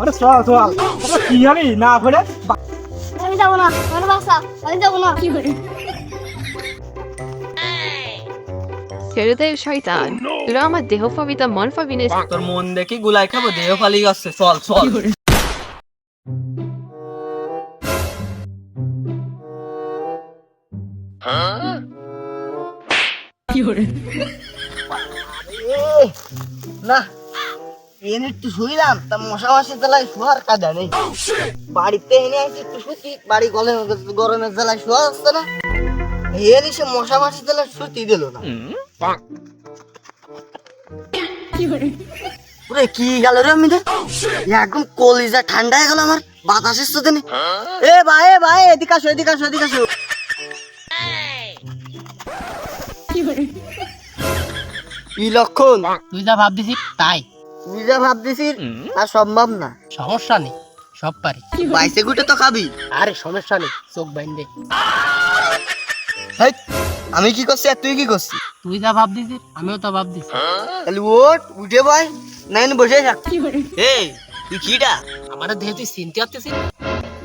আরে চল চল। কি জানি না করে আমি যাব না আমার বাসা আমি যাব না। কি করে ছেড়ে শয়তান তোরা আমার দেহ পাবি তা মন পাবি না। তোর মন দেখি গুলাই খাব দেহ ফালি যাচ্ছে চল চল। না এনে একটু শুইলাম তা মশা মাসের জ্বালায় শোয়ার কাজা নেই। বাড়িতে এনে আসি একটু শুতি বাড়ি গলে গরমের জ্বালায় শোয়া আসছে না। এনে সে মশা মাসের জ্বালায় শুতি দিল না। পুরে কি গেল রে আমি একদম কলিজা ঠান্ডা হয়ে গেল আমার বাতাসের সাথে নেই এ ভাই এ ভাই এদিকে আসো এদিকে আসো এদিকে আসো। কি লক্ষণ তুই যা ভাবতেছিস তাই। তুই যা ভাবতেছিস তা সম্ভব না। সমস্যা নেই সব পারি। বাইসে গুটে তো খাবি। আরে সমস্যা নেই চোখ বাইন্দে। হেই, আমি কি করছি আর তুই কি করছিস? তুই যা ভাবতেছিস আমিও তো ভাবতেছি। তাহলে ওট উঠে ভাই নাইন বসে থাক। এই তুই কিটা আমার দেহে তুই চিনতে পারতেছিস না?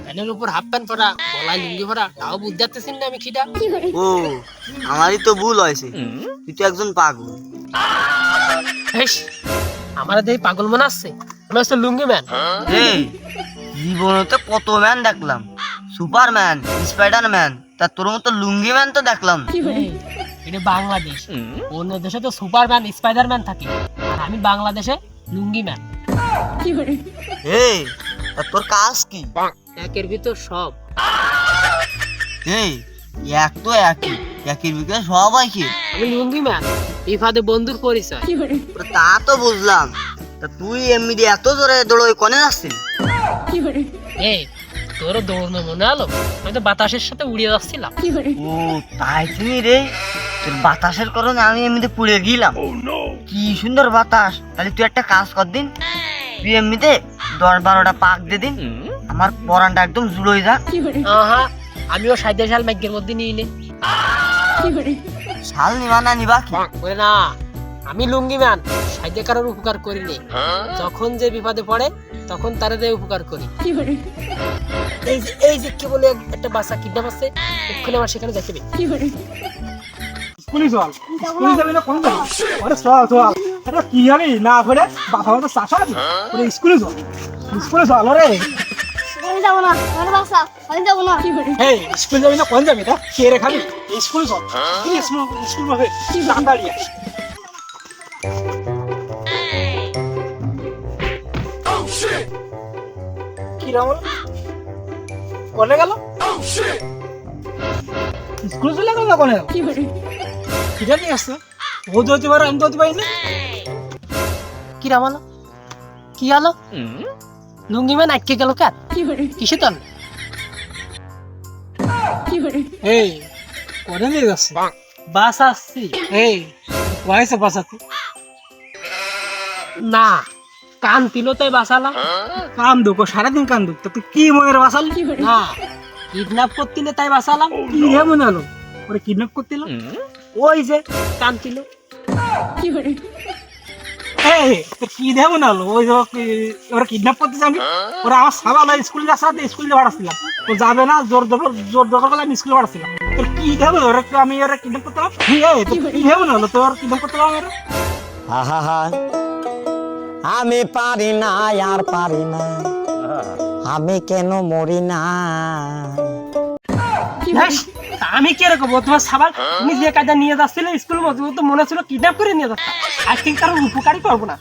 প্যানের উপর হাফ প্যান্ট পরা গলায় লুঙ্গি পরা তাও বুঝতে পারতেছিস না আমি খিদা ও আমারই তো ভুল হয়েছে। তুই তো একজন পাগল। হেস, আমার দেহে পাগল মনে আসছে মনে হচ্ছে লুঙ্গি ম্যান এই জীবনে তো কত ম্যান দেখলাম। সুপারম্যান স্পাইডার ম্যান তা তোর মতো লুঙ্গি ম্যান তো দেখলাম। এটা বাংলাদেশ। অন্য দেশে তো সুপারম্যান স্পাইডারম্যান থাকে। আর আমি বাংলাদেশে লুঙ্গি ম্যান এই তা তোর কাজ কি? একের ভিতর সব। এই এক তো একই একই বিকেলে সবাই কি আমি লুঙ্গি ম্যান ইফাদে বন্ধুর পরিচয়। তা তো বুঝলাম। তা তুই এমনি দিয়ে এত জোরে দৌড়ই কনে যাচ্ছিস এই তোর দৌড়নো মনে হলো আমি তো বাতাসের সাথে উড়িয়ে যাচ্ছিলাম। ও তাই তুমি রে? তোর বাতাসের কারণে আমি এমনিতে পুড়ে গেলাম। কি সুন্দর বাতাস। তাহলে তুই একটা কাজ কর দিন। তুই এমনিতে দশ বারোটা পাক দে দিন। আমার পরানটা একদম জুড়োই যা। আহা আমিও সাইদে সাল ম্যাগের মধ্যে নিয়ে নে। শাল নিবা না নিবা কি? ওরে না। আমি লুঙ্গি ম্যান সাইদে কারোর উপকার করি নে যখন যে বিপদে পড়ে তখন তারা দিয়ে উপকার করি। এই যে এই যে কি বলে একটা বাচ্চা কিডন্যাপ আছে এক্ষুনি আমার সেখানে যেতে হবে স্কুলে চল। স্কুলে যাবি না কোন যাবি? আরে চল চল। আরে কি জানি? না করে বাবা তো চাষা আছে স্কুলে চল। স্কুলে চল ওরে। আমি যাব না। আমার বাসা আমি যাব না। এই স্কুলে যাবি না? কোন যাবি তা কে রে খাবি? স্কুলে চল কি স্কুল স্কুল ভাবে দাঁড়িয়ে কি রাম কোনে গেল? স্কুলে চলে গেল না কোনে গেল? কি করে? কি জানি আসছে? ও তো পারে আমি তো পারি না। কি রামালো কি হলো? লুঙ্গি ম্যান আটকে গেল করে কিসে তল কি করে? নিয়ে যাচ্ছে। বাস আসছি এই ওয়াইসে বাসাতে না কান তিল তাই বাসালাম কান দুকো সারাদিন কান দুক তো তুই কি মনের বাসালি না কিডন্যাপ করতিলে তাই বাসালাম কি হে মনে হলো? ওরে কিডন্যাপ করছিল ওই যে কান তিল কি করে? এই কি মনে ওই ওরা কিডন্যাপ করতে যাবি ওরা আমার সাবাল স্কুল যাচ্ছে না স্কুলে পাঠাচ্ছিলাম তো যাবে না জোর দখল জোর দখল আমি স্কুলে পাঠাচ্ছিলাম তোর কি ওরা আমি ওরা কিডন্যাপ করতে কি হলো? তোর কিডন্যাপ করতে আমি পারি না আর পারি না। আমি কেন মরি না? আমি কি রকম তোমার সাবাল তুমি যে কাজটা নিয়ে যাচ্ছিলে স্কুল মধ্যে তো মনে ছিল কিডন্যাপ করে নিয়ে যাচ্ছ। আজকে কারও উপকারই করব না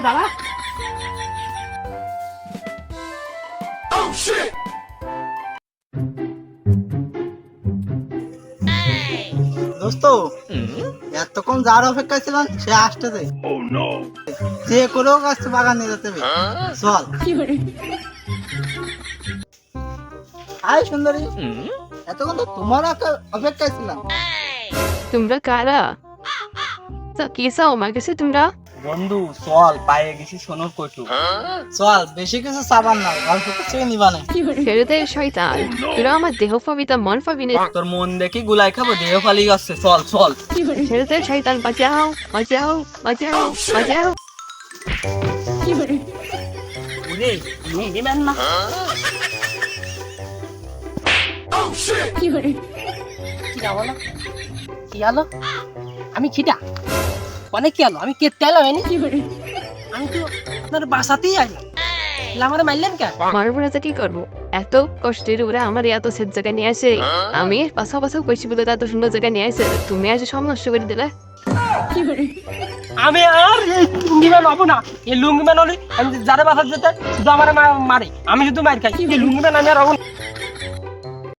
দাদা দোস্ত এতক্ষণ যার অপেক্ষায় ছিলাম সে আসতেছে যে করেও আসছে বাগান নিয়ে যেতে চল হাই সুন্দরী এতক্ষণ তো তোমার অপে- অপেক্ষায় ছিলাম তোমরা কারা কি চাও আমার কাছে তোমরা বন্ধু চল পায়ে গেছি সোনুর কটু চল বেশি কিছু চাবার না অল্প কিছু নিবা না ছেড়ে শয়তান তোরা আমার দেহ পাবি তা মন পাবি না তোর মন দেখি গুলাই খাব দেহ ফালি যাচ্ছে চল চল দে শয়তান বাঁচাও বাঁচাও বাঁচাও বাঁচাও ওরে লুঙ্গি ম্যান না কি না কি আলো আমি খিটা অনেক কি আলো আমি এলাম এনি আমি তো আপনার বাসাতেই আমারে মারলেন কে? মারবো না কি করব? এত কষ্টের ওরা আমার এত সেট জায়গায় নিয়ে আসে। আমি পাশা পাশা কইছি বলে এত সুন্দর জায়গায় নিয়ে আসে। তুমি আজ সব নষ্ট করে দিলে। আমি আর লুঙ্গি ম্যান হব না। এই লুঙ্গি ম্যান হলে আমি যারা বাসা যেতে শুধু আমার মারে। আমি শুধু মার খাই লুঙ্গি ম্যান আমি আর হব না।